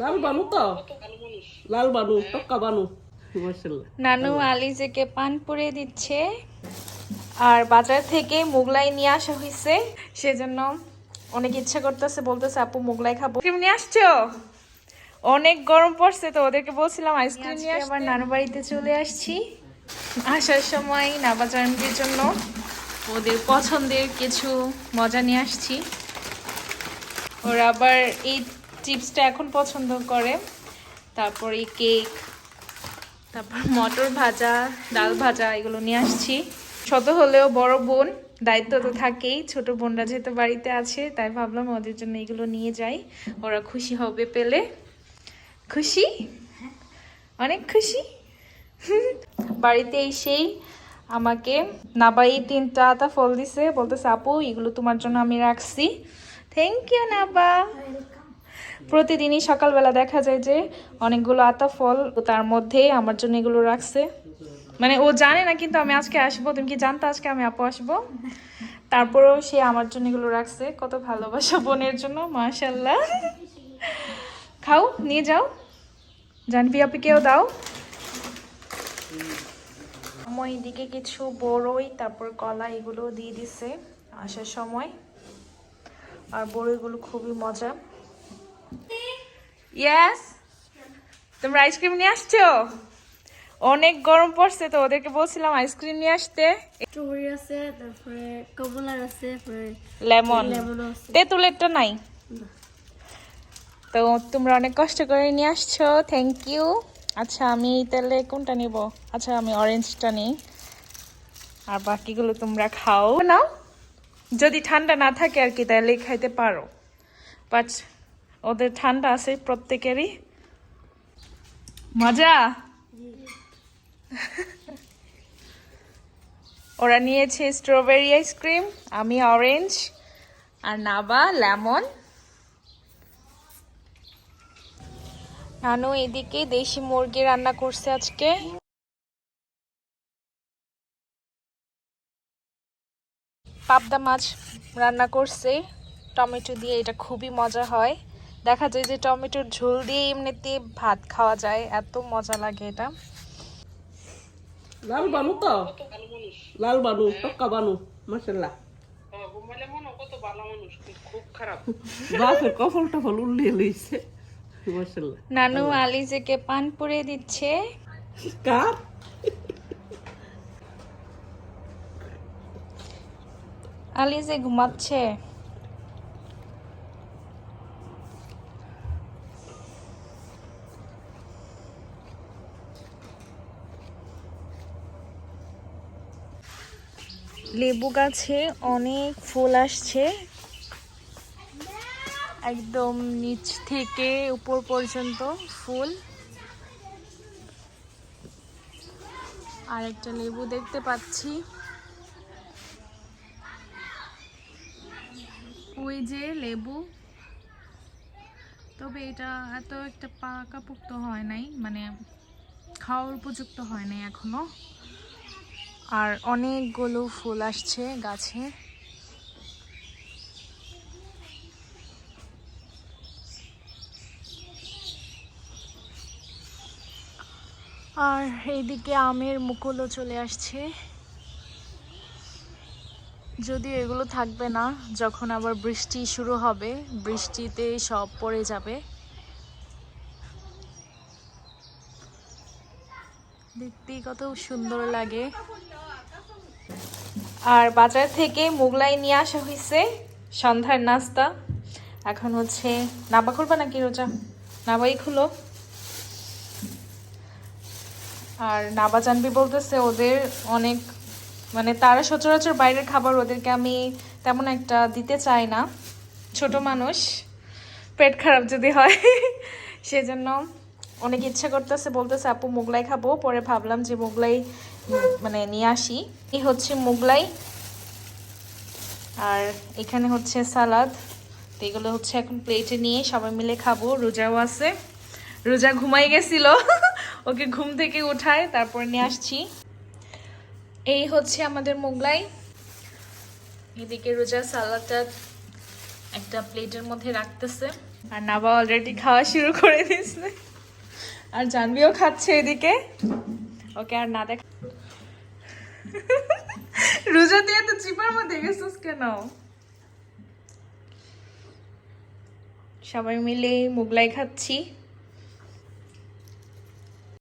লাল বানু তো? লাল বানু টক্কা বানু। নানু আলিজেকে পান পুড়িয়ে দিচ্ছে আর বাজার থেকে মোগলাই নিয়ে আসা হয়েছে সেজন্য অনেক ইচ্ছা করতেছে বলতেছে আপু মোগলাই খাব। আইসক্রিম নিয়ে আসছো? অনেক গরম পড়ছে তো ওদেরকে বলছিলাম আইসক্রিম নিয়ে আবার নানু বাড়িতে চলে আসছি। আসার সময় নাবাজানদের জন্য ওদের পছন্দের কিছু মজা নিয়ে আসছি। ওরা আবার এই চিপসটা এখন পছন্দ করে। তারপরে কেক, তারপর মটর ভাজা, ডাল ভাজা, এগুলো নিয়ে আসছি। ছোট হলেও বড় বোন, দায়িত্ব তো থাকেই, ছোট বোনরা যেহেতু বাড়িতে আছে, তাই ভাবলাম ওদের জন্য এগুলো নিয়ে যাই। ওরা খুশি হবে পেলে। খুশি? অনেক খুশি? বাড়িতে এসেই আমাকে নাবাই তিনটা আতা ফল দিছে, বলতেছে, আপু, এগুলো তোমার জন্য আমি রাখছি। Thank you Naba. প্রতিদিনই সকালবেলা দেখা যায় যে অনেকগুলো আতা, ফল তার মধ্যে আমার জন্য এগুলো রাখছে। মানে ও জানে না কিন্তু আমি আজকে আসব, তুমি কি জানতো আজকে আমি আপু আসব? তারপরেও সে আমার জন্য এগুলো রাখছে। কত ভালোবাসা বোনের জন্য মাশাল্লাহ খাও, নিয়ে যাও। জানবি আপিকেও দাও। আমার এদিকে কিছু বড়ই, তারপর কলা এগুলো দিয়ে দিছে আসার সময়। আর বড়ইগুলো খুবই মজা। ইয়াস তোমরা আইসক্রিম নিয়ে আসছো? অনেক গরম পড়ছে তো ওদেরকে বলছিলাম আইসক্রিম নিয়ে আসতে। স্ট্রবেরি আছে তারপরে কমলার আছে লেমন তেঁতুলেরটা নাই? তো তোমরা অনেক কষ্ট করে নিয়ে আসছো থ্যাংক ইউ আচ্ছা আমি তাহলে কোনটা নিব? আচ্ছা আমি অরেঞ্জটা নিই। আর বাকিগুলো তোমরা খাও। নাও। যদি ঠান্ডা না থাকে আর কি তাহলে খাইতে পারো। বাট ওদের ঠান্ডা আছে প্রত্যেকেরই। মজা? ওরা নিয়েছে স্ট্রবেরি আইসক্রিম আমি অরেঞ্জ আর নাবা লেমন নানু, এদিকে দেশি মুরগি রান্না করছে আজকে। পাবদা মাছ রান্না করছে। টমেটো দিয়ে এটা খুবই মজা হয়। দেখা যায় যে টমেটোর ঝোল দিয়ে এমনিতে ভাত খাওয়া যায়। এত মজা লাগে এটা। লাল বানু তো? লাল বানু টক্কা বানু টফল উল্লিয়ে নানু আলিজেকে পান পুড়িয়ে দিচ্ছে। কার? আলিজে ঘুমাচ্ছে। লেবু গাছে অনেক ফুল আসছে। একদম নিচ থেকে উপর পর্যন্ত ফুল। আর একটা লেবু দেখতে পাচ্ছি। ওই যে লেবু। তবে এটা এত একটা পাকাপুক্ত হয় নাই মানে খাওয়ার উপযুক্ত হয় নাই এখনও। আর অনেকগুলো ফুল আসছে গাছে। আর এইদিকে আমের মুকুলও চলে আসছে। যদিও এগুলো থাকবে না, যখন আবার বৃষ্টি শুরু হবে, বৃষ্টিতে সব পড়ে যাবে। দেখতেই কত সুন্দর লাগে। আর বাজার থেকে মোগলাই নিয়ে আসা হয়েছে সন্ধ্যার নাস্তা। এখন হচ্ছে নাবা খুলবা নাকি রোজা? নাবাই খুলো। আর নাবা জানবি বলতেছে ওদের অনেক মানে তারা সচরাচর বাইরের খাবার ওদেরকে আমি তেমন একটা দিতে চাই না। ছোট মানুষ, পেট খারাপ যদি হয়। সেজন্য অনেক ইচ্ছা করতেছে, বলতেছে, আপু, মোগলাই খাব। পরে ভাবলাম যে মোগলাই মানে নিয়ে আসি। এই হচ্ছে মোগলাই, আর এখানে হচ্ছে সালাদ। এগুলো হচ্ছে এখন প্লেটে নিয়ে সবাই মিলে খাব। রোজাও আছে। রোজা ঘুমাই গেছিল। ওকে ঘুম থেকে উঠায়, তারপর নিয়ে আসছি। এই হচ্ছে আমাদের মোগলাই। এদিকে রোজা সালাদটা একটা প্লেটের মধ্যে রাখতেছে। আর নাবা অলরেডি খাওয়া শুরু করে দিয়েছে। আর জানবিও খাচ্ছে এদিকে। ওকে আর না দেখ রোজা দিয়ে তো চিপার মধ্যে গেছিস কেন? সবাই মিলে মোগলাই খাচ্ছি।